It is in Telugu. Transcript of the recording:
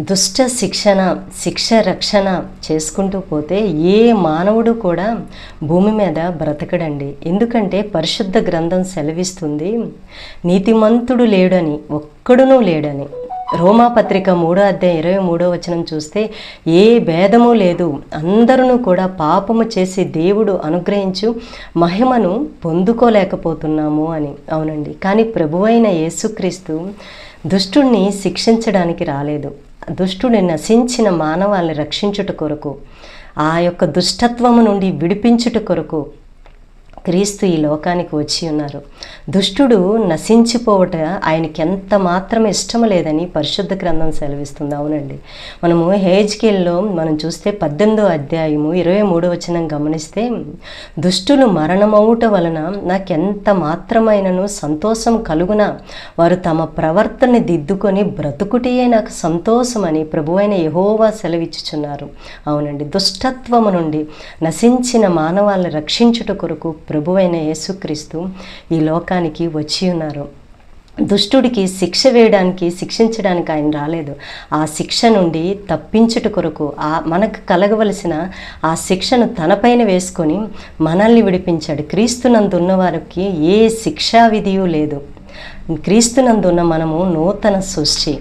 దుష్ట శిక్షణ శిక్ష రక్షణ చేసుకుంటూ పోతే ఏ మానవుడు కూడా భూమి మీద బ్రతకడండి. ఎందుకంటే పరిశుద్ధ గ్రంథం సెలవిస్తుంది నీతిమంతుడు లేడని ఒక్కడునూ లేడని. రోమాపత్రిక మూడో అధ్యాయం ఇరవై మూడో వచనం చూస్తే ఏ భేదము లేదు అందరూ కూడా పాపము చేసి దేవుడు అనుగ్రహించు మహిమను పొందుకోలేకపోతున్నాము అని. అవునండి. కానీ ప్రభువైన యేసుక్రీస్తు దుష్టుణ్ణి శిక్షించడానికి రాలేదు. దుష్టుని నశించిన మానవాల్ని రక్షించుట కొరకు ఆ యొక్క దుష్టత్వము నుండి విడిపించుట కొరకు క్రీస్తు ఈ లోకానికి వచ్చి ఉన్నారు. దుష్టుడు నశించిపోవట ఆయనకి ఎంత మాత్రం ఇష్టం లేదని పరిశుద్ధ గ్రంథం సెలవిస్తుంది. అవునండి. మనము హేజ్కేల్లో మనం చూస్తే పద్దెనిమిదో అధ్యాయము ఇరవై మూడో వచనం గమనిస్తే దుష్టులు మరణమవుట వలన నాకెంత మాత్రమైనను సంతోషం కలుగున? వారు తమ ప్రవర్తన దిద్దుకొని బ్రతుకుటియే నాకు సంతోషమని ప్రభువైన యహోవా సెలవిచ్చుచున్నారు. అవునండి. దుష్టత్వము నుండి నశించిన మానవాళ్ళని రక్షించుట కొరకు ప్రభువైన యేసుక్రీస్తు ఈ లోకానికి వచ్చి ఉన్నారు. దుష్టుడికి శిక్ష వేయడానికి శిక్షించడానికి ఆయన రాలేదు. ఆ శిక్ష నుండి తప్పించుట కొరకు ఆ మనకు కలగవలసిన ఆ శిక్షను తనపైన వేసుకొని మనల్ని విడిపించాడు. క్రీస్తునందు వారికి ఏ శిక్షా విధియు లేదు. క్రీస్తునందున్న మనము నూతన సృష్టి.